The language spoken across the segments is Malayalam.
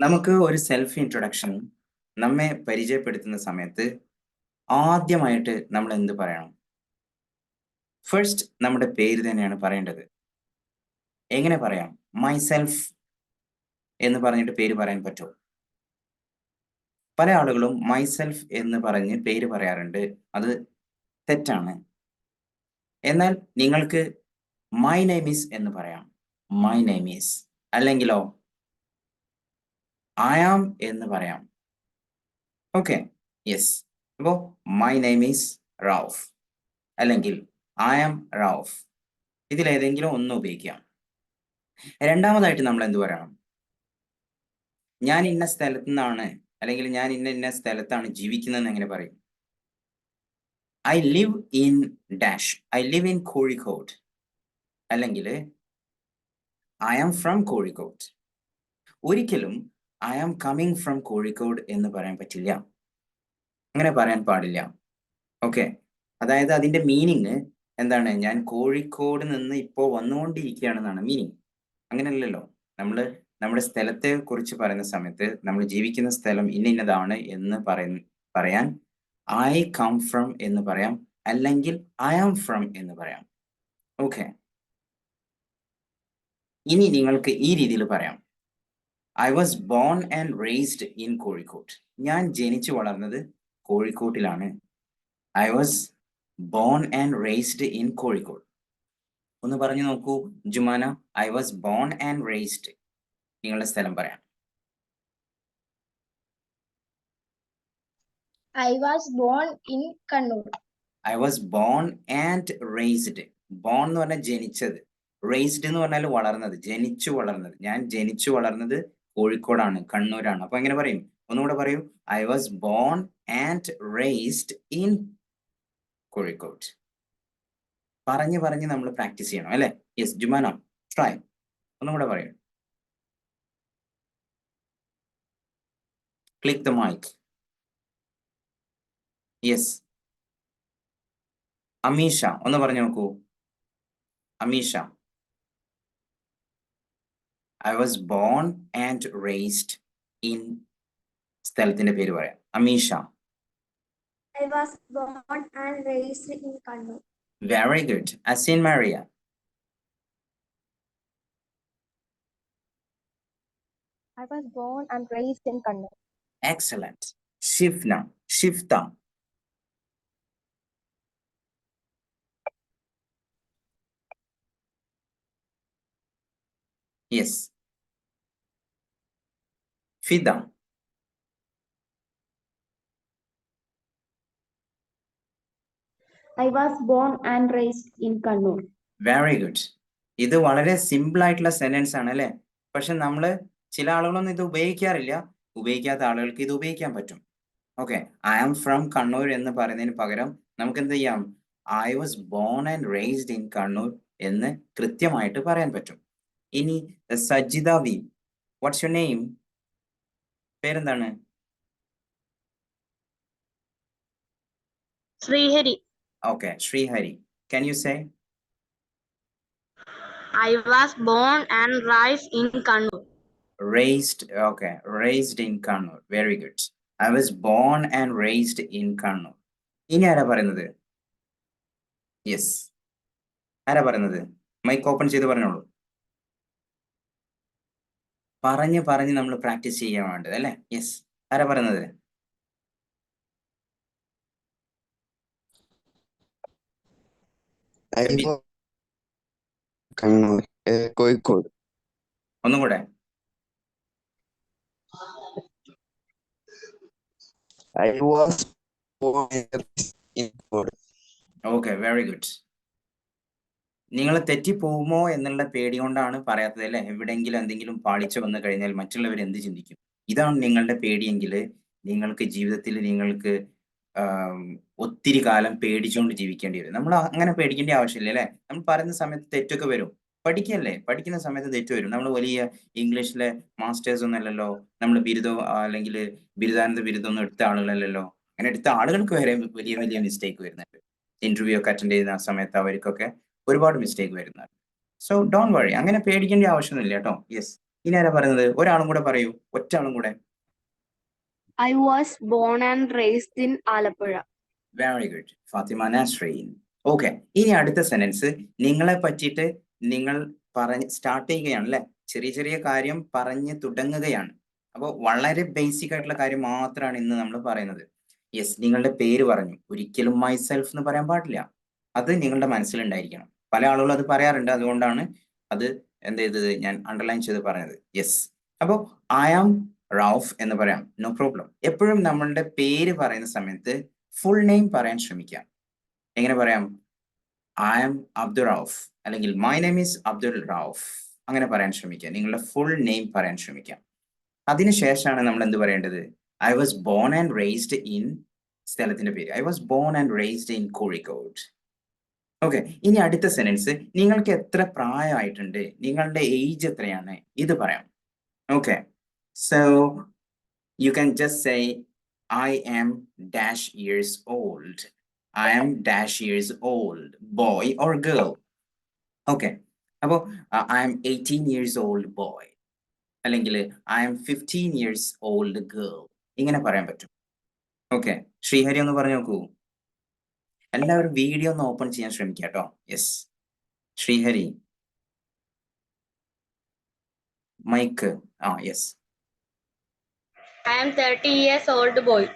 നമുക്ക് ഒരു സെൽഫ് ഇൻട്രൊഡക്ഷൻ നമ്മെ പരിചയപ്പെടുത്തുന്ന സമയത്ത് ആദ്യമായിട്ട് നമ്മൾ എന്ത് പറയണം? ഫസ്റ്റ് നമ്മുടെ പേര് തന്നെയാണ് പറയേണ്ടത്. എങ്ങനെ പറയാം? മൈ സെൽഫ് എന്ന് പറഞ്ഞിട്ട് പേര് പറയാൻ പറ്റുമോ? പല ആളുകളും മൈ സെൽഫ് എന്ന് പറഞ്ഞ് പേര് പറയാറുണ്ട്. അത് തെറ്റാണ്. എന്നാൽ നിങ്ങൾക്ക് മൈ നെയ്മീസ് എന്ന് പറയാം. മൈ നെയ്മീസ് അല്ലെങ്കിലോ ഐ ആം എന്ന് പറയാം. ഓക്കെ യെസ് അപ്പോ മൈ നെയിം ഈസ് റൌഫ് അല്ലെങ്കിൽ ഐ ആം റൌഫ് ഇതിലേതെങ്കിലും ഒന്ന് ഉപയോഗിക്കാം. രണ്ടാമതായിട്ട് നമ്മൾ എന്ത് പറയണം? ഞാൻ ഇന്ന സ്ഥലത്തു നിന്നാണ് അല്ലെങ്കിൽ ഞാൻ ഇന്ന ഇന്ന സ്ഥലത്താണ് ജീവിക്കുന്നതെന്ന് എങ്ങനെ പറയും? I live in dash I live in Kozhikode അല്ലെങ്കിൽ ഐ ആം ഫ്രം കോഴിക്കോട് ഒരിക്കലും I am coming from Kozhikode എന്ന് പറയാൻ പറ്റില്ല. അങ്ങനെ പറയാൻ പാടില്ല. ഓക്കെ അതായത് അതിന്റെ മീനിങ് എന്താണ്? ഞാൻ കോഴിക്കോട് നിന്ന് ഇപ്പോൾ വന്നുകൊണ്ടിരിക്കുകയാണെന്നാണ് മീനിങ് അങ്ങനെയല്ലല്ലോ. നമ്മൾ നമ്മുടെ സ്ഥലത്തെ കുറിച്ച് പറയുന്ന സമയത്ത് നമ്മൾ ജീവിക്കുന്ന സ്ഥലം ഇന്ന ഇന്നതാണ് എന്ന് പറയ പറയാൻ ഐ കം ഫ്രം എന്ന് പറയാം. അല്ലെങ്കിൽ ഐ ആം ഫ്രം എന്ന് പറയാം. ഓക്കെ ഇനി നിങ്ങൾക്ക് ഈ രീതിയിൽ പറയാം. I was born and raised in Kozhikode ഞാൻ ജനിച്ചു വളർന്നത് കോഴിക്കോട്ടിലാണ്. I was born and raised in Kozhikode ഒന്ന് പറഞ്ഞു നോക്കൂ Jumana. I was born and raised നിങ്ങളുടെ സ്ഥലം പറയാം. I was born in Kannur I was born and raised born എന്ന് പറഞ്ഞാൽ ജനിച്ചത്. റേസ്ഡ് എന്ന് പറഞ്ഞാൽ വളർന്നത്. ജനിച്ചു വളർന്നത്. ഞാൻ ജനിച്ചു വളർന്നത് കോഴിക്കോടാണ് കണ്ണൂരാണ്. അപ്പൊ എങ്ങനെ പറയും? ഒന്നുകൂടെ പറയൂ. I was born and raised in Kozhikode. പറഞ്ഞ് പറഞ്ഞ് നമ്മൾ പ്രാക്ടീസ് ചെയ്യണം അല്ലെ? യെസ് ജുമാനോ ട്രൈ ഒന്നുകൂടെ പറയൂ. Click the mic yes Amisha ഒന്ന് പറഞ്ഞു നോക്കൂ. Ameesha. I was born and raised in സ്ഥലത്തിന്റെ പേര് പറയാം Ameesha I was born and raised in Kannur. Very good Asin Mariya I was born and raised in Kannur. Excellent Shifna Shifta yes Fida I was born and raised in Kannur. Very good ഇത് വളരെ സിമ്പിൾ ആയിട്ടുള്ള സെന്റൻസ് ആണ് അല്ലെ? പക്ഷെ നമ്മൾ ചില ആളുകളൊന്നും ഇത് ഉപയോഗിക്കാറില്ല. ഉപയോഗിക്കാത്ത ആളുകൾക്ക് ഇത് ഉപയോഗിക്കാൻ പറ്റും. Okay I am from Kannur എന്ന് പറയുന്നതിന് പകരം നമുക്ക് എന്ത് ചെയ്യാം? I was born and raised in Kannur എന്ന് കൃത്യമായിട്ട് പറയാൻ പറ്റും. ഇനി Sajitha V. What's your name പേരെന്താണ്? Sreehari. Okay Sreehari. Can you say I was born and raise in Kannur raised okay raised in Kannur very good. I was born and raised in Kannur ഇനി ആരാ പറയുന്നത്? യെസ് ആരാ പറയുന്നത്? മൈക്ക് ഓപ്പൺ ചെയ്ത് പറഞ്ഞോളൂ. പറഞ്ഞ് പറഞ്ഞ് നമ്മൾ പ്രാക്ടീസ് ചെയ്യാൻ വേണ്ടത് അല്ലേ? യെസ് ആരാ പറയുന്നത്? കണ്ണൂർ കോഴിക്കോട്. ഒന്നും കൂടെ. I was born in നിങ്ങൾ തെറ്റിപ്പോകുമോ എന്നുള്ള പേടി കൊണ്ടാണ് പറയാത്തത് അല്ലെ? എവിടെയെങ്കിലും എന്തെങ്കിലും പാളിച്ചു വന്നു കഴിഞ്ഞാൽ മറ്റുള്ളവർ എന്ത് ചിന്തിക്കും? ഇതാണ് നിങ്ങളുടെ പേടിയെങ്കിൽ നിങ്ങൾക്ക് ജീവിതത്തിൽ നിങ്ങൾക്ക് ഒത്തിരി കാലം പേടിച്ചുകൊണ്ട് ജീവിക്കേണ്ടി വരും. നമ്മൾ അങ്ങനെ പേടിക്കേണ്ട ആവശ്യമില്ല അല്ലെ? നമ്മൾ പറയുന്ന സമയത്ത് തെറ്റൊക്കെ വരും. പഠിക്കല്ലേ? പഠിക്കുന്ന സമയത്ത് തെറ്റ് വരും. നമ്മൾ വലിയ ഇംഗ്ലീഷിലെ മാസ്റ്റേഴ്സ് ഒന്നും അല്ലല്ലോ? നമ്മൾ ബിരുദം അല്ലെങ്കിൽ ബിരുദാനന്ദ ബിരുദം ഒന്നും എടുത്ത ആളുകളല്ലല്ലോ? അങ്ങനെ എടുത്ത ആളുകൾക്ക് വരെ വലിയ വലിയ മിസ്റ്റേക്ക് വരുന്നുണ്ട്. ഇന്റർവ്യൂ ഒക്കെ അറ്റൻഡ് ചെയ്യുന്ന സമയത്ത് അവർക്കൊക്കെ ഒരുപാട് മിസ്റ്റേക്ക് വരുന്നത് സോ ഡോൺ വറി അങ്ങനെ പേടിക്കേണ്ട ആവശ്യമൊന്നുമില്ല കേട്ടോ. യെസ് ഇനി ആരാ പറയുന്നത്? ഒരാളും കൂടെ പറയൂ. ഒറ്റ ആളും കൂടെ. I was born and raised in Alappuzha. Very good Fathima Nasreen okay ഇനി അടുത്ത സെന്റൻസ് നിങ്ങളെ പറ്റിയിട്ട് നിങ്ങൾ പറഞ്ഞ് സ്റ്റാർട്ട് ചെയ്യുകയാണ് അല്ലെ? ചെറിയ ചെറിയ കാര്യം പറഞ്ഞ് തുടങ്ങുകയാണ്. അപ്പോൾ വളരെ ബേസിക് ആയിട്ടുള്ള കാര്യം മാത്രമാണ് ഇന്ന് നമ്മൾ പറയുന്നത്. യെസ് നിങ്ങളുടെ പേര് പറഞ്ഞു. ഒരിക്കലും മൈ സെൽഫ് എന്ന് പറയാൻ പാടില്ല. അത് നിങ്ങളുടെ മനസ്സിലുണ്ടായിരിക്കണം. പല ആളുകളും അത് പറയാറുണ്ട്. അതുകൊണ്ടാണ് അത് എന്ത് ചെയ്തത്? ഞാൻ അണ്ടർലൈൻ ചെയ്ത് പറഞ്ഞത്. യെസ് അപ്പോൾ ഐ ആം റൌഫ് എന്ന് പറയാം. നോ പ്രോബ്ലം എപ്പോഴും നമ്മളുടെ പേര് പറയുന്ന സമയത്ത് ഫുൾ നെയിം പറയാൻ ശ്രമിക്കാം. എങ്ങനെ പറയാം? ഐ ആം അബ്ദുൾ റൌഫ് അല്ലെങ്കിൽ my name is Abdul Rauf അങ്ങനെ പറയാൻ ശ്രമിക്കാം. നിങ്ങളുടെ ഫുൾ നെയിം പറയാൻ ശ്രമിക്കാം. അതിനുശേഷമാണ് നമ്മൾ എന്ത് പറയേണ്ടത്? I was born and raised in സ്ഥലത്തിന്റെ പേര്. I was born and raised in Kozhikode okay ഇനി അടുത്ത സെന്റൻസ് നിങ്ങൾക്ക് എത്ര പ്രായമായിട്ടുണ്ട്? നിങ്ങളുടെ ഏജ് എത്രയാണ്? ഇത് പറയാം. Okay so you can just say I am dash years old I am dash years old boy or girl okay അപ്പോൾ I am eighteen years old boy അല്ലെങ്കിൽ I am fifteen years old girl ഇങ്ങനെ പറയാൻ പറ്റും. ഓക്കെ ശ്രീഹരി ഒന്ന് പറഞ്ഞു നോക്കൂ. എല്ലാവരും വീഡിയോ ഒന്ന് ഓപ്പൺ ചെയ്യാൻ ശ്രമിക്കുക കേട്ടോ. യെസ് ശ്രീഹരി. മൈക്ക് ആ yes I am 30 years old boy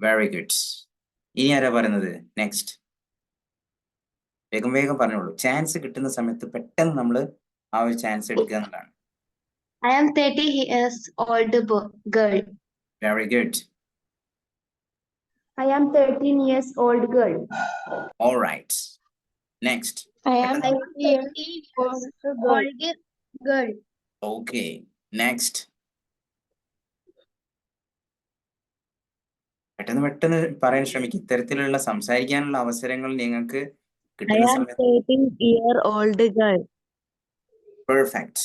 very good ഇനി ആരാ പറയുന്നത്? നെക്സ്റ്റ് വേഗം വേഗം പറഞ്ഞോളൂ. ചാൻസ് കിട്ടുന്ന സമയത്ത് പെട്ടെന്ന് നമ്മൾ ആ ഒരു ചാൻസ് എടുക്കുക എന്നുള്ളതാണ്. I am 30 years old girl girl. Very good I am 13 years old girl. All right. Next. I am 13 years old girl. Okay. Next. പെട്ടെന്ന് പെട്ടെന്ന് പറയാൻ ശ്രമിക്കും ഇത്തരത്തിലുള്ള സംസാരിക്കാനുള്ള അവസരങ്ങൾ നിങ്ങൾക്ക് കിട്ടുന്ന സമയത്ത് 13 year old perfect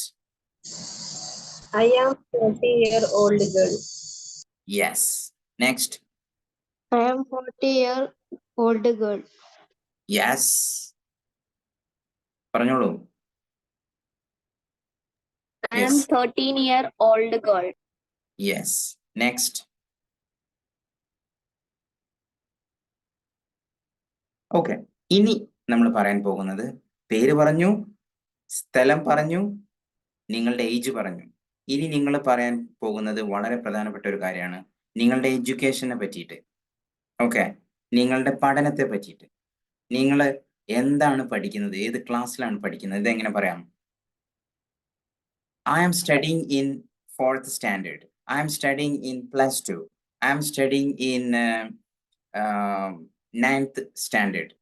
I am 30 year old girl. Yes next I am 40 year old girl. Yes പറഞ്ഞോളൂ. I am Yes. 13 year old girl. Yes next okay ഇനി നമ്മൾ പറയാൻ പോകുന്നത് പേര് പറഞ്ഞു സ്ഥലം പറഞ്ഞു നിങ്ങളുടെ ഏജ് പറഞ്ഞു. ഇനി നിങ്ങൾ പറയാൻ പോകുന്നത് വളരെ പ്രധാനപ്പെട്ട ഒരു കാര്യമാണ്. നിങ്ങളുടെ എഡ്യൂക്കേഷനെ പറ്റിയിട്ട്. ഓക്കെ നിങ്ങളുടെ പഠനത്തെ പറ്റിയിട്ട്. നിങ്ങൾ എന്താണ് പഠിക്കുന്നത്? ഏത് ക്ലാസ്സിലാണ് പഠിക്കുന്നത്? ഇതെങ്ങനെ പറയാം? I am studying in fourth standard I am studying in plus two I am studying in ninth standard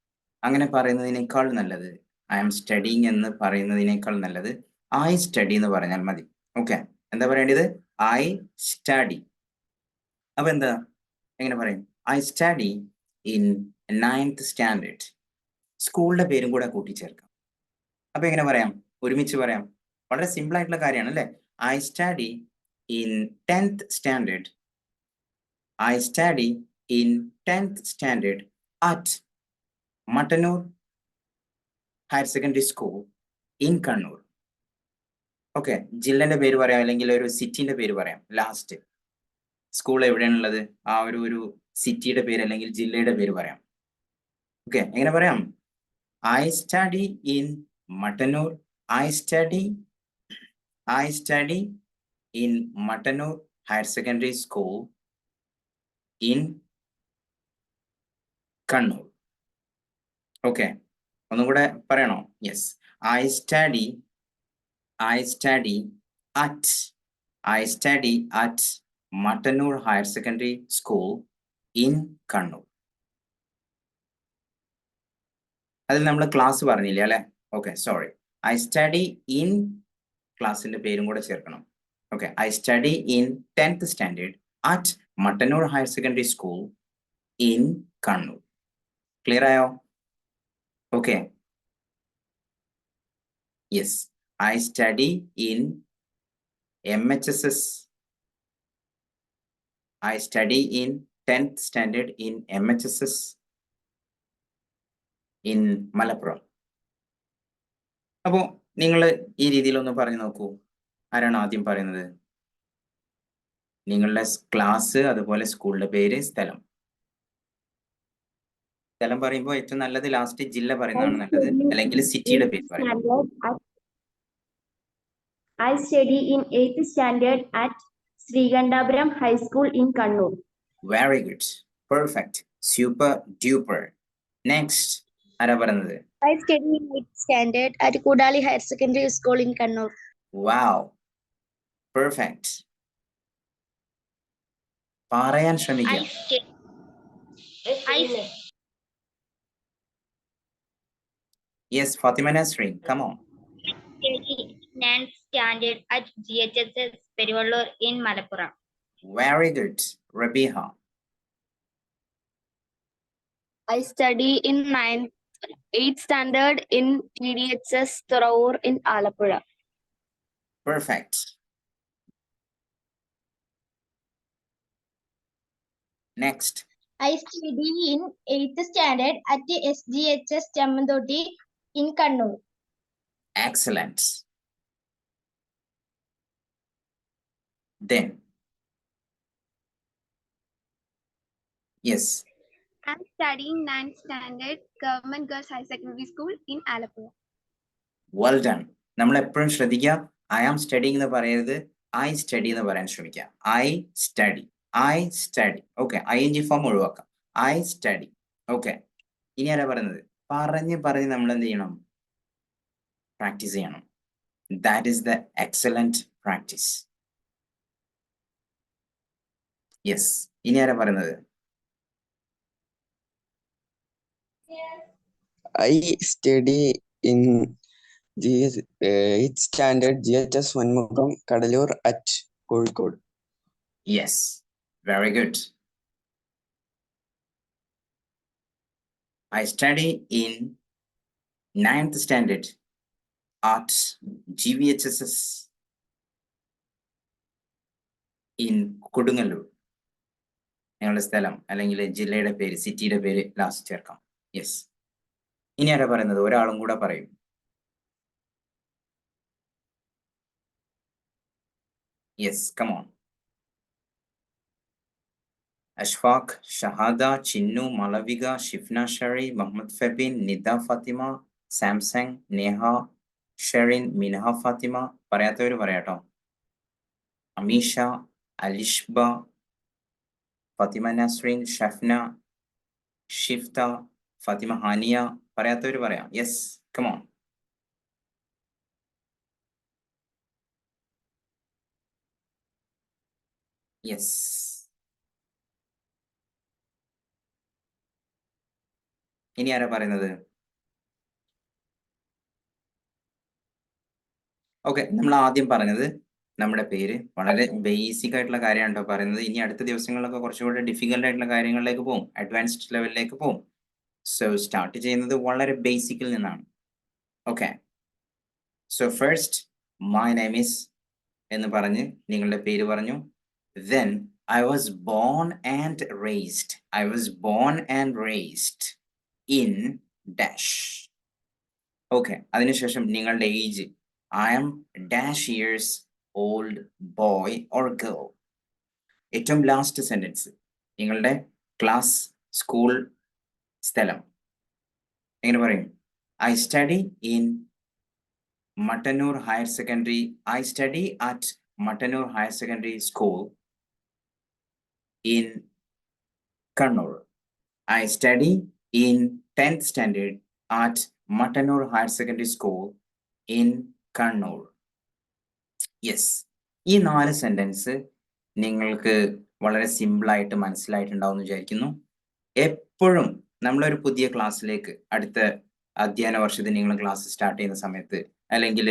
അങ്ങനെ പറയുന്നതിനേക്കാൾ നല്ലത്. ഐ ആം സ്റ്റഡിങ് എന്ന് പറയുന്നതിനേക്കാൾ നല്ലത് ഐ സ്റ്റഡി എന്ന് പറഞ്ഞാൽ മതി. ഓക്കെ എന്താ പറയേണ്ടത്? ഐ സ്റ്റഡി അപ്പൊ എന്താ? എങ്ങനെ പറയും? I study in ninth standard സ്കൂളിന്റെ പേരും കൂടെ കൂട്ടിച്ചേർക്കാം. അപ്പൊ എങ്ങനെ പറയാം? ഒരുമിച്ച് പറയാം. വളരെ സിമ്പിൾ ആയിട്ടുള്ള കാര്യമാണ് അല്ലേ I study in tenth standard I study in tenth standard at Mattannur higher secondary school in Kannur okay ജില്ലന്റെ പേര് പറയാം അല്ലെങ്കിൽ ഒരു സിറ്റിന്റെ പേര് പറയാം ലാസ്റ്റ് സ്കൂൾ എവിടെയാണുള്ളത്? ആ ഒരു ഒരു സിറ്റിയുടെ പേര് അല്ലെങ്കിൽ ജില്ലയുടെ പേര് പറയാം. ഓക്കെ എങ്ങനെ പറയാം? I study in Mattannur I study I study in Mattannur higher secondary school in Kannur okay ഒന്നും കൂടെ പറയണോ? Yes I study I study at I study at Mattannur higher secondary school in Kannur. അതിൽ നമ്മൾ ക്ലാസ് പറഞ്ഞില്ല അല്ലെ? Okay sorry I study in ക്ലാസിന്റെ പേരും കൂടെ ചേർക്കണം. Okay I study in tenth standard at Mattannur higher secondary school in Kannur clear ആയോ? Okay yes I study in M H S S I study in tenth standard in MHSS in Malappuram. അപ്പോൾ നിങ്ങൾ ഈ രീതിയിലൊന്ന് പറഞ്ഞു നോക്കൂ. ആരാണ് ആദ്യം പറയുന്നത്? നിങ്ങളുടെ ക്ലാസ് അതുപോലെ സ്കൂളിന്റെ പേര് സ്ഥലം. സ്ഥലം പറയുമ്പോൾ ഏറ്റവും നല്ലത് ലാസ്റ്റ് ജില്ല പറയുന്നതാണ് നല്ലത്. അല്ലെങ്കിൽ സിറ്റിയുടെ പേര് പറയും I study in eighth standard at Srigandapuram High School in Kannur. Very good perfect super duper next ആരാ പറയുന്നത് I study in eighth standard at Kudali Higher Secondary School in Kannur. Wow perfect പറയാൻ ശ്രമിക്കാം I yes Fathima Nasreen come on study ninth standard at GHSS Perivallur in Malappuram. Very good Rabeeha I study in ninth, eighth standard in TDHS Thoraur in Alapura. Perfect. Next. I study in eighth standard at the SGHS Chamandoti in Kannur. Excellent. Then. Yes. I'm studying 9th standard Government Girls High Secondary School in alappuzha well done. നമ്മൾ എപ്പോഴും ശ്രദ്ധിക്കുക. ഐ ആം സ്റ്റഡി എന്ന് പറയരുത്. ഐ സ്റ്റഡി എന്ന് പറയാൻ ശ്രമിക്കുക. I study I study okay I N G form ഒഴിവാക്കാം. ഐ സ്റ്റഡി ഓക്കെ ഇനി ആരാ പറയുന്നത്? പറഞ്ഞ് പറഞ്ഞ് നമ്മൾ എന്ത് ചെയ്യണം? പ്രാക്ടീസ് ചെയ്യണം. That is the excellent practice yes ഇനി ആരാ പറയുന്നത്? I study in uh, 8th standard GHS Vanmukam Kadalur at Kozhikode. Yes, very good. I study in ninth standard at GVHSS in Kodungallur ഞങ്ങളുടെ സ്ഥലം അല്ലെങ്കിൽ ജില്ലയുടെ പേര് സിറ്റിയുടെ പേര് ലാസ്റ്റ് ചേർക്കാം യെസ് ഇനി ആരാ പറയുന്നത്? ഒരാളും കൂടെ പറയും. Yes come on Ashfaq Shahada Chinnu Malavika Shifna Sheri Muhammad Febin Nida Fathima Samsung Neha Sherin Minha Fathima. പറയാത്തവർ പറയാട്ടോ. അമീഷ അലിഷ്ബ ഫാത്തിമ നസ്രീൻ ഷഫ്ന ഷിഫ്ത ഫാത്തിമ ഹാനിയ പറയാത്തവർ പറയാം. യെസ് കമോൺ യെസ് ഇനി ആരാ പറയുന്നത്? ഓക്കെ നമ്മൾ ആദ്യം പറഞ്ഞത് നമ്മുടെ പേര്. വളരെ ബേസിക് ആയിട്ടുള്ള കാര്യമാണ് കേട്ടോ പറയുന്നത്. ഇനി അടുത്ത ദിവസങ്ങളിലൊക്കെ കുറച്ചുകൂടെ ഡിഫിക്കൽട്ട് ആയിട്ടുള്ള കാര്യങ്ങളിലേക്ക് പോകും അഡ്വാൻസ്ഡ് ലെവലിലേക്ക് പോകും സോ സ്റ്റാർട്ട് ചെയ്യുന്നത് വളരെ ബേസിക്കിൽ നിന്നാണ്. Okay so first my name is എന്ന് പറഞ്ഞ് നിങ്ങളുടെ പേര് പറഞ്ഞു. Then I was born and raised I was born and raised in dash okay അതിനുശേഷം നിങ്ങളുടെ age I am dash years old boy or girl ഏറ്റവും ലാസ്റ്റ് സെന്റൻസ് നിങ്ങളുടെ ക്ലാസ് സ്കൂൾ സ്ഥലം. എങ്ങനെ പറയും? I study in Mattannur higher secondary I study at Mattannur higher secondary school in Kannur I study in tenth standard at Mattannur higher secondary school in Kannur yes ഈ നാല് സെന്റൻസ് നിങ്ങൾക്ക് വളരെ സിമ്പിളായിട്ട് മനസ്സിലായിട്ടുണ്ടാവും എന്ന് വിചാരിക്കുന്നു. എപ്പോഴും നമ്മളൊരു പുതിയ ക്ലാസ്സിലേക്ക് അടുത്ത അധ്യയന വർഷത്തിൽ നിങ്ങൾ ക്ലാസ് സ്റ്റാർട്ട് ചെയ്യുന്ന സമയത്ത് അല്ലെങ്കിൽ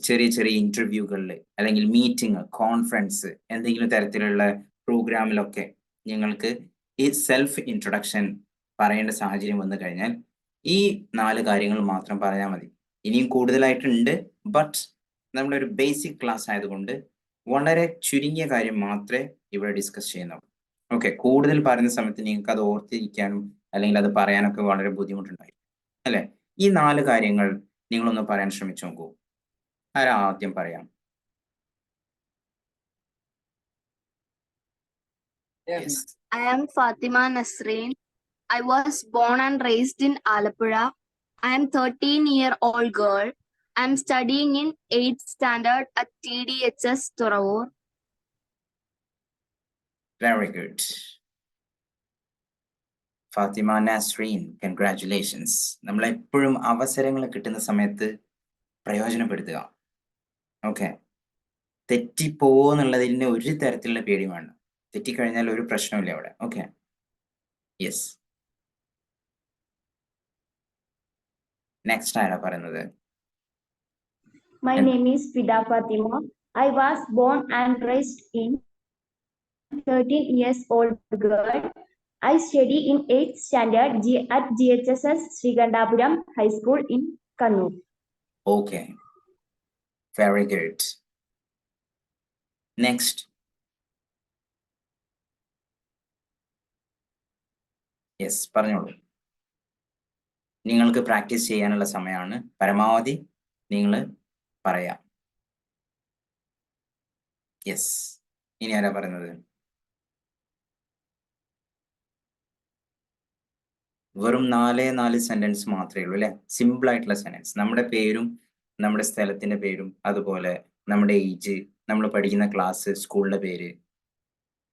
ചെറിയ ചെറിയ ഇന്റർവ്യൂകളിൽ അല്ലെങ്കിൽ മീറ്റിംഗ് കോൺഫറൻസ് എന്തെങ്കിലും തരത്തിലുള്ള പ്രോഗ്രാമിലൊക്കെ നിങ്ങൾക്ക് ഈ സെൽഫ് ഇൻട്രൊഡക്ഷൻ പറയേണ്ട സാഹചര്യം വന്നു കഴിഞ്ഞാൽ ഈ നാല് കാര്യങ്ങൾ മാത്രം പറഞ്ഞാൽ മതി. ഇനിയും കൂടുതലായിട്ടുണ്ട്. ബട്ട് നമ്മുടെ ഒരു ബേസിക് ക്ലാസ് ആയതുകൊണ്ട് വളരെ ചുരുങ്ങിയ കാര്യം മാത്രമേ ഇവിടെ ഡിസ്കസ് ചെയ്യുന്നുള്ളൂ. ഓക്കെ കൂടുതൽ പറയുന്ന സമയത്ത് നിങ്ങൾക്ക് അത് ഓർത്തിരിക്കാനും അല്ലെങ്കിൽ അത് പറയാനൊക്കെ വളരെ ബുദ്ധിമുട്ടുണ്ടായി അല്ലെ ഈ നാല് കാര്യങ്ങൾ നിങ്ങളൊന്ന് പറയാൻ ശ്രമിച്ചു നോക്കൂ ആരാ ആദ്യം പറയാം I am Fatima Nasreen. I was born and raised in Alapura. I am 13 year old girl. I am studying in 8th standard at TDHS Thoravur. Very good. Fathima Nasreen congratulations നമ്മൾ എപ്പോഴും അവസരങ്ങൾ കിട്ടുന്ന സമയത്ത് പ്രയോജനപ്പെടുത്തുക. ഓക്കെ തെറ്റിപ്പോന്നുള്ളതിന് ഒരു തരത്തിലുള്ള പേടി വേണം തെറ്റിക്കഴിഞ്ഞാൽ ഒരു പ്രശ്നമില്ല അവിടെ. ഓക്കെ യെസ് നെക്സ്റ്റ് ആരാ പറയുന്നത്? My name name is Fida Fatima. I was born and raised in 13 years old girl. I study in 8th standard at GHSS Srigandapuram High School in Kannur. Okay very good next yes പറഞ്ഞോളൂ. നിങ്ങൾക്ക് പ്രാക്ടീസ് ചെയ്യാനുള്ള സമയമാണ്. പരമാവധി നിങ്ങൾ പറയാം. യെസ് ഇനി ആരാ പറയുന്നത്? വെറും നാലേ നാല് സെന്റൻസ് മാത്രമേ ഉള്ളൂ അല്ലെ സിമ്പിൾ ആയിട്ടുള്ള സെന്റൻസ് നമ്മുടെ പേരും നമ്മുടെ സ്ഥലത്തിന്റെ പേരും അതുപോലെ നമ്മുടെ ഏജ് നമ്മൾ പഠിക്കുന്ന ക്ലാസ് സ്കൂളിന്റെ പേര്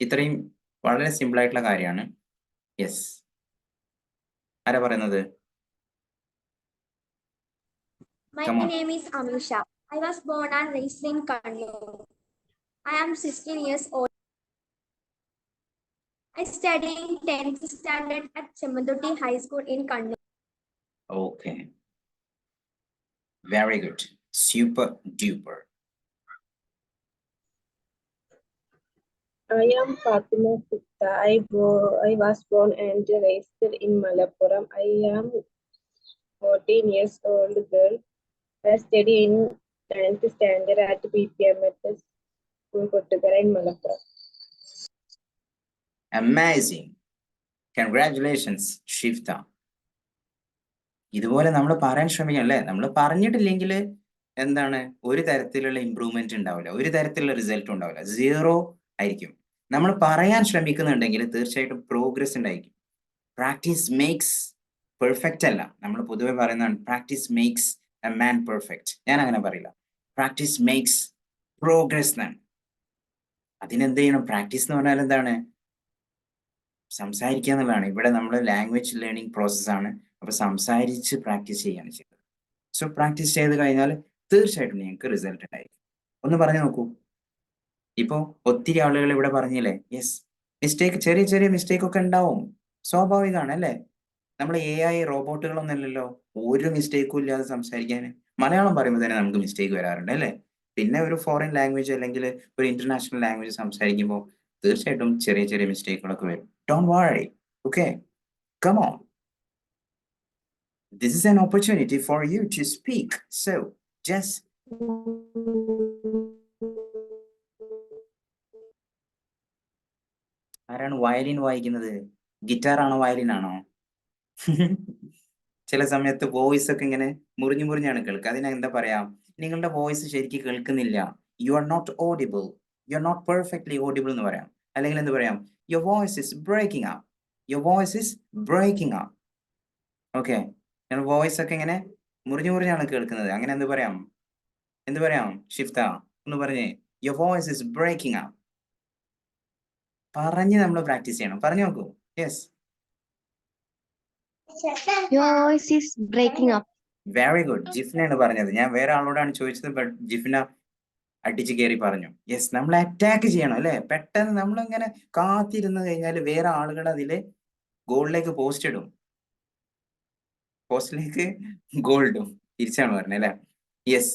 ഇത്രയും വളരെ സിമ്പിൾ ആയിട്ടുള്ള കാര്യമാണ് യെസ് ആരാ പറയുന്നത് My Come on. name is Amisha. I was born and raised in Kannur. I am 16 years old. I studying 10th standard at Chamadoti High School in Kannur. Okay. Very good. Super duper. I am Fatima Sutta. I, I was born and raised in Malappuram. I am 14 years old girl. I study in 10th standard at BPM at the school in Malappuram. Amazing congratulations Shifta ഇതുപോലെ നമ്മൾ പറയാൻ ശ്രമിക്കണം അല്ലേ നമ്മൾ പറഞ്ഞിട്ടില്ലെങ്കിൽ എന്താണ്? ഒരു തരത്തിലുള്ള ഇമ്പ്രൂവ്മെന്റ് ഉണ്ടാവില്ല. ഒരു തരത്തിലുള്ള റിസൾട്ട് ഉണ്ടാവില്ല. സീറോ ആയിരിക്കും. നമ്മൾ പറയാൻ ശ്രമിക്കുന്നുണ്ടെങ്കിൽ തീർച്ചയായിട്ടും പ്രോഗ്രസ് ഉണ്ടായിരിക്കും. പ്രാക്ടീസ് മേക്സ് പെർഫെക്റ്റ് അല്ല. നമ്മൾ പൊതുവെ പറയുന്നതാണ് practice makes a man perfect ഞാൻ അങ്ങനെ പറയില്ല. പ്രാക്ടീസ് മേക്സ് പ്രോഗ്രസ് എന്നാണ്. അതിനെന്ത് ചെയ്യണം? പ്രാക്ടീസ് എന്ന് പറഞ്ഞാൽ എന്താണ്? സംസാരിക്കുക എന്നുള്ളതാണ് ഇവിടെ നമ്മൾ ലാംഗ്വേജ് ലേണിംഗ് പ്രോസസ്സാണ് അപ്പൊ സംസാരിച്ച് പ്രാക്ടീസ് ചെയ്യാണ് ചെയ്യുന്നത് സോ പ്രാക്ടീസ് ചെയ്ത് കഴിഞ്ഞാൽ തീർച്ചയായിട്ടും നിങ്ങൾക്ക് റിസൾട്ട് ഉണ്ടായിരിക്കും. ഒന്ന് പറഞ്ഞു നോക്കൂ. ഇപ്പോ ഒത്തിരി ആളുകൾ ഇവിടെ പറഞ്ഞില്ലേ യെസ് മിസ്റ്റേക്ക് ചെറിയ ചെറിയ മിസ്റ്റേക്ക് ഒക്കെ ഉണ്ടാവും. സ്വാഭാവികമാണ് അല്ലേ? നമ്മൾ എ ഐ റോബോട്ടുകളൊന്നുമല്ലല്ലോ ഒരു മിസ്റ്റേക്കും ഇല്ലാതെ സംസാരിക്കാൻ മലയാളം പറയുമ്പോൾ തന്നെ നമുക്ക് മിസ്റ്റേക്ക് വരാറുണ്ട് അല്ലേ? പിന്നെ ഒരു ഫോറിൻ ലാംഗ്വേജ് അല്ലെങ്കിൽ ഒരു ഇന്റർനാഷണൽ ലാംഗ്വേജ് സംസാരിക്കുമ്പോൾ തീർച്ചയായിട്ടും ചെറിയ ചെറിയ മിസ്റ്റേക്കുകളൊക്കെ വരും. Don't worry okay come on this is an opportunity for you to speak so just ആരാണ് വയലിൻ വായിക്കുന്നത്? ഗിറ്റാർ ആണോ വയലിൻ ആണോ? ചില സമയത്ത് വോയിസ് ഒക്കെ ഇങ്ങനെ മുറിഞ്ഞു മുറിഞ്ഞാണ് കേൾക്കുക. അതിനെ എന്താ പറയാ? നിങ്ങളുടെ വോയിസ് ശരിക്കും കേൾക്കുന്നില്ല. You are not audible you are not perfectly audible എന്ന് പറയാം. അല്ലെങ്കിൽ എന്ത് പറയാം? Your voice is breaking up. Your voice is breaking up. Okay ഞാൻ വോയിസ് ഒക്കെ ഇങ്ങനെ മുറിഞ്ഞു മുറിഞ്ഞാണ് കേൾക്കുന്നത്. അങ്ങനെ എന്ത് പറയാം? എന്ത് പറയാം? ഷിഫ്ത എന്ന് പറഞ്ഞേ. Your voice is breaking up പറഞ്ഞ് നമ്മൾ പ്രാക്ടീസ് ചെയ്യണം. പറഞ്ഞു നോക്കൂ. Yes Your voice is breaking up. Very good ജിഫിനാണ് പറഞ്ഞത്. ഞാൻ വേറെ ആളോടാണ് ചോദിച്ചത് ബട്ട് ജിഫിന അടിച്ചു കയറി പറഞ്ഞു. യെസ് നമ്മൾ അറ്റാക്ക് ചെയ്യണം അല്ലെ? പെട്ടെന്ന് നമ്മൾ ഇങ്ങനെ കാത്തിരുന്ന് കഴിഞ്ഞാൽ വേറെ ആളുകൾ അതിൽ ഗോളിലേക്ക് പോസ്റ്റ് ഇടും. പോസ്റ്റിലേക്ക് ഗോൾഡും തിരിച്ചാണ് പറഞ്ഞത് അല്ലെ? യെസ്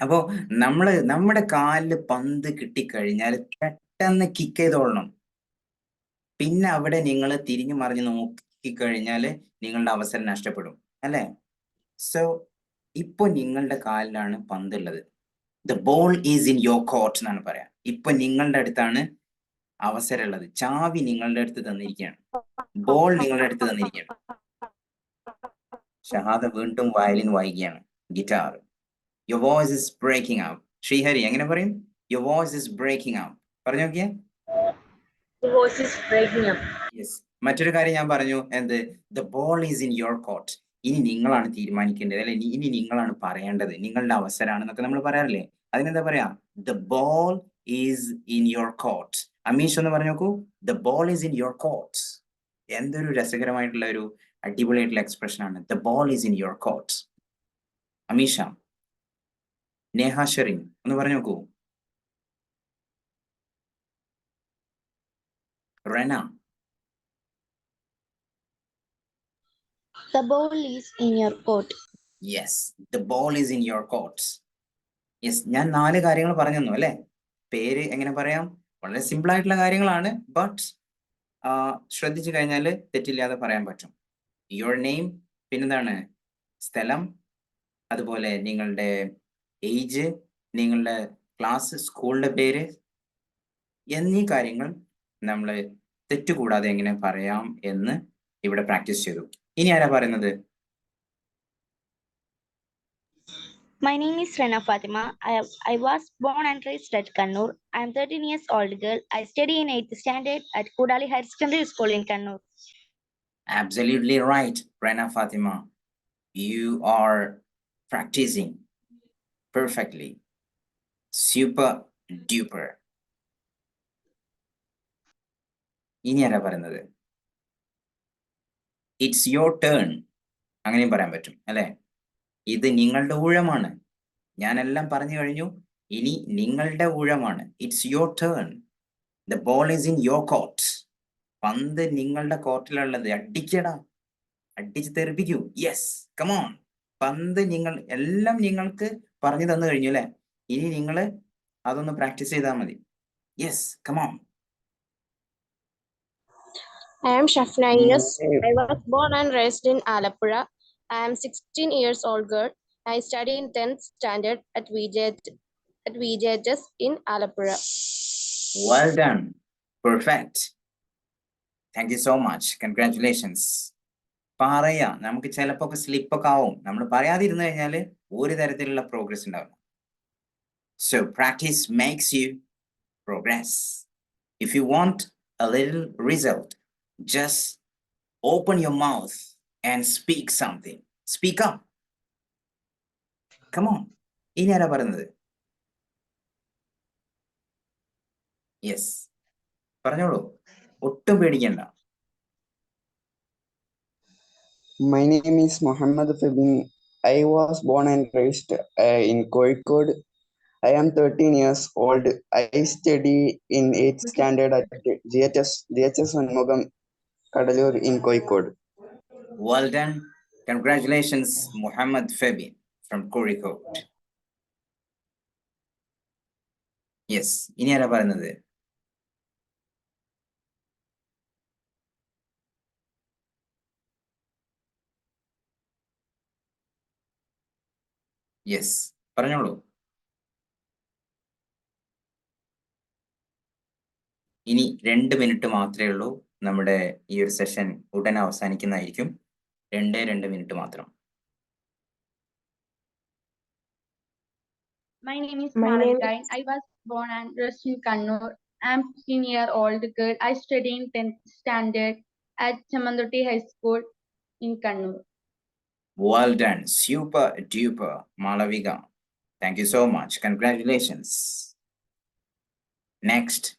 അപ്പോ നമ്മൾ നമ്മുടെ കാലിൽ പന്ത് കിട്ടിക്കഴിഞ്ഞാൽ പെട്ടെന്ന് കിക്ക് ചെയ്തോളണം. പിന്നെ അവിടെ നിങ്ങൾ തിരിഞ്ഞു മറിഞ്ഞ് നോക്കിക്കഴിഞ്ഞാൽ നിങ്ങളുടെ അവസരം നഷ്ടപ്പെടും. അല്ലെ? സോ ഇപ്പൊ നിങ്ങളുടെ കാലിലാണ് പന്തുള്ളത്. The ball is in your court എന്നാണ് പറയാ. ഇപ്പൊ നിങ്ങളുടെ അടുത്താണ് അവസരം ഉള്ളത് ചാവി നിങ്ങളുടെ അടുത്ത് തന്നിരിക്കുകയാണ്. ബോൾ നിങ്ങളുടെ അടുത്ത് തന്നിരിക്കുകയാണ്. ഷഹാദ വീണ്ടും വയലിൻ വായിക്കുകയാണ്. Guitar your voice is breaking out Sreehari എങ്ങനെ പറയും? Your voice is breaking out പറഞ്ഞു നോക്കിയേ. The voice is breaking up. Yes മറ്റൊരു കാര്യം ഞാൻ പറഞ്ഞു. എന്ത്? The ball is in your court ഇനി നിങ്ങളാണ് തീരുമാനിക്കേണ്ടത് അല്ലെ? ഇനി നിങ്ങളാണ് പറയേണ്ടത് നിങ്ങളുടെ അവസരമാണ് എന്നൊക്കെ നമ്മൾ പറയാറില്ലേ? അതിനെന്താ പറയാ? The ball is in your court Amish ഒന്ന് പറഞ്ഞു നോക്കൂ. The ball is in your court എന്തൊരു രസകരമായിട്ടുള്ള ഒരു അടിപൊളിയായിട്ടുള്ള എക്സ്പ്രഷൻ ആണ്. The ball is in your court Amisha Neha Sherin ഒന്ന് പറഞ്ഞു നോക്കൂ. Rena The ball is in your court. Yes the ball is in your court. Yes ഞാൻ നാല് കാര്യങ്ങൾ പറഞ്ഞു തന്നു അല്ലേ? പേര് എങ്ങനെ പറയാം? വളരെ സിമ്പിൾ ആയിട്ടുള്ള കാര്യങ്ങളാണ് ബട്ട് ശ്രദ്ധിച്ചു കഴിഞ്ഞാൽ തെറ്റില്ലാതെ പറയാൻ പറ്റും. യുവർ നെയിം പിന്നെന്താണ്? സ്ഥലം അതുപോലെ നിങ്ങളുടെ ഏജ് നിങ്ങളുടെ ക്ലാസ് സ്കൂളിന്റെ പേര് എന്നീ കാര്യങ്ങൾ നമ്മൾ തെറ്റുകൂടാതെ എങ്ങനെ പറയാം എന്ന് ഇവിടെ പ്രാക്ടീസ് ചെയ്തു. ഇനി ആരാ പറയുന്നത് My name is Rena Fatima. I, I was born and raised at Kannur. I am 13 years old girl. I study in 8th standard at Kudali Higher Secondary School in Kannur. Absolutely right, Rana Fatima. You are practicing perfectly. Super duper. ഇനി ആരാ പറയുന്നത് ഇറ്റ്സ് യുവർ ടേൺ അങ്ങനെയും പറയാൻ പറ്റും അല്ലെ? ഇത് നിങ്ങളുടെ ഊഴമാണ്. ഞാനെല്ലാം പറഞ്ഞു കഴിഞ്ഞു. ഇനി നിങ്ങളുടെ ഊഴമാണ്. It's your turn the ball is in your court പന്ത് നിങ്ങളുടെ കോർട്ടിലുള്ളത്. അടിക്കടാ. അടിച്ച് തെറിപ്പിക്കൂ. യെസ് കമോൺ പന്ത് നിങ്ങൾ എല്ലാം നിങ്ങൾക്ക് പറഞ്ഞു തന്നു കഴിഞ്ഞു അല്ലെ? ഇനി നിങ്ങൾ അതൊന്ന് പ്രാക്ടീസ് ചെയ്താൽ മതി. Yes come on I am Shafna Yes. My- I was born and raised in Alapura. I am 16 years old girl. I study in 10th standard at VJ at VJHS in Alapura. Well done perfect thank you so much congratulations പറയാ നമുക്ക് ചിലപ്പോ ഒക്കെ സ്ലിപ്പ് ഒക്കെ ആവും നമ്മൾ പറയാതിരുന്നു കഴിഞ്ഞാൽ ഒരു തരത്തിലുള്ള പ്രോഗ്രസ് ഉണ്ടാവില്ല so practice makes you progress if you want a little result just your mouth and speak something. Speak up. Come on. ഇനി ആരാ പറയുന്നത് യെസ് പറഞ്ഞോളൂ ഒട്ടും പേടിക്കണ്ട My name is Mohammed Fabin. I was born and raised uh, in Kozhikode. I am 13 years old. I study in 8th standard at GHS, GHS Vanmugam, Kadalur in Kozhikode. Well done. Congratulations, Muhammad Fabian from Kozhikode. Yes ഇനി ആരാ പറയുന്നത് യെസ് പറഞ്ഞോളൂ ഇനി രണ്ട് മിനിറ്റ് മാത്രമേ ഉള്ളൂ നമ്മുടെ ഈ ഒരു സെഷൻ ഉടൻ അവസാനിക്കുന്നതായിരിക്കും രണ്ടേ രണ്ട് മിനിറ്റ് മാത്രം My name is name I was born and raised in Kannur. I am 16 year old girl. I study in 10th standard at Chamandoti High School in Kannur. Well done. Super duper, Malavika. Thank you so much. Congratulations. Next.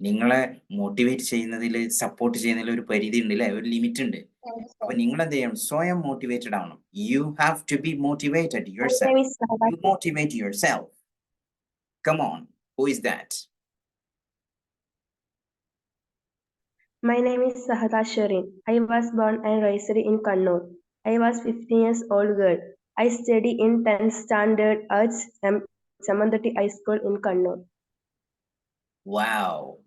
നിങ്ങളെ മോട്ടിവേറ്റ് ചെയ്യുന്നതിൽ സപ്പോർട്ട് ചെയ്യുന്നതിൽ ഒരു പരിധി ഉണ്ട് അല്ലെ ഒരു ലിമിറ്റ് ഉണ്ട് അപ്പൊ നിങ്ങൾ എന്ത് ചെയ്യണം സ്വയം മോട്ടിവേറ്റഡ് ആവണം you have to be motivated yourself you motivate yourself come on who is that My name is Sahada Sharin. I was born and raised in Kannur. I was 15 years old girl. I study in 10th standard at Samandati High School in Kannur. Wow.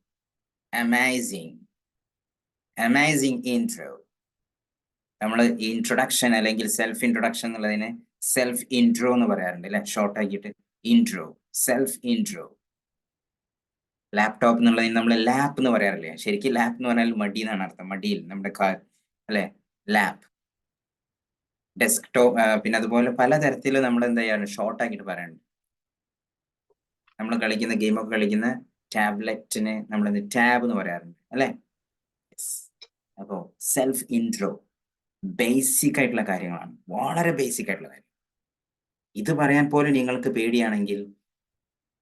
Amazing, amazing intro. നമ്മൾ ഇൻട്രൊഡക്ഷൻ അല്ലെങ്കിൽ സെൽഫ് ഇൻട്രൊഡക്ഷൻ എന്നുള്ളതിന് സെൽഫ് ഇൻട്രോ എന്ന് പറയാറുണ്ട് അല്ലെ? ഷോർട്ട് ആക്കിയിട്ട് ഇൻട്രോ സെൽഫ് ഇൻട്രോ ലാപ്ടോപ്പ് എന്നുള്ളതിന് നമ്മൾ ലാപ്പ് എന്ന് പറയാറില്ലേ? ശരിക്കും ലാപ്പ് എന്ന് പറഞ്ഞാൽ മടി എന്നാണ് അർത്ഥം. മടിയിൽ നമ്മുടെ കാർ അല്ലെ? ലാപ്പ് ഡെസ്ക്ടോപ്പ് പിന്നെ അതുപോലെ പലതരത്തിൽ നമ്മൾ എന്താ ചെയ്യാണ് ഷോർട്ട് ആക്കിയിട്ട് പറയാറുണ്ട്. നമ്മൾ കളിക്കുന്ന ഗെയിമൊക്കെ കളിക്കുന്ന ടാബ്ലറ്റിന് നമ്മൾ ടാബ് എന്ന് പറയാറുണ്ട് അല്ലേ? അപ്പോ സെൽഫ് ഇൻട്രോ ബേസിക് ആയിട്ടുള്ള കാര്യങ്ങളാണ്. വളരെ ബേസിക് ആയിട്ടുള്ള കാര്യം. ഇത് പറയാൻ പോലും നിങ്ങൾക്ക് പേടിയാണെങ്കിൽ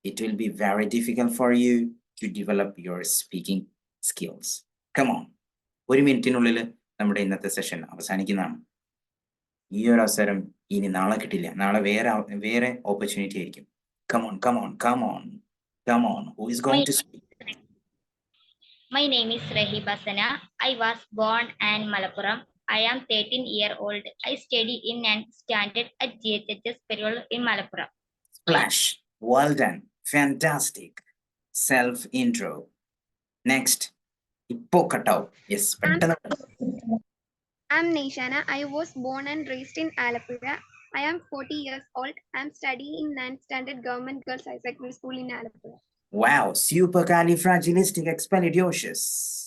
it will be very difficult for you to develop your speaking skills come on ഒരു മിനിറ്റിനുള്ളിൽ നമ്മുടെ ഇന്നത്തെ സെഷൻ അവസാനിക്കുന്നതാണ്. ഈ ഒരു അവസരം ഇനി നാളെ കിട്ടില്ല. നാളെ വേറെ വേറെ ഓപ്പർച്യൂണിറ്റി ആയിരിക്കും. Come on come on come on Come on, who is going My to speak? My name is Rahiba Sana. I was born in Malappuram. I am 13 year old. I study in and standard at GHHS Periyol in Malappuram. Splash. Well done. Fantastic. Self intro. Next. Hippocatau. Yes. I'm, I'm Nishana. I was born and raised in Alapura. I am 40 years old. I'm studying in 9th standard Government Girls High School in Alapura. Wow, supercalifragilisticexpialidocious.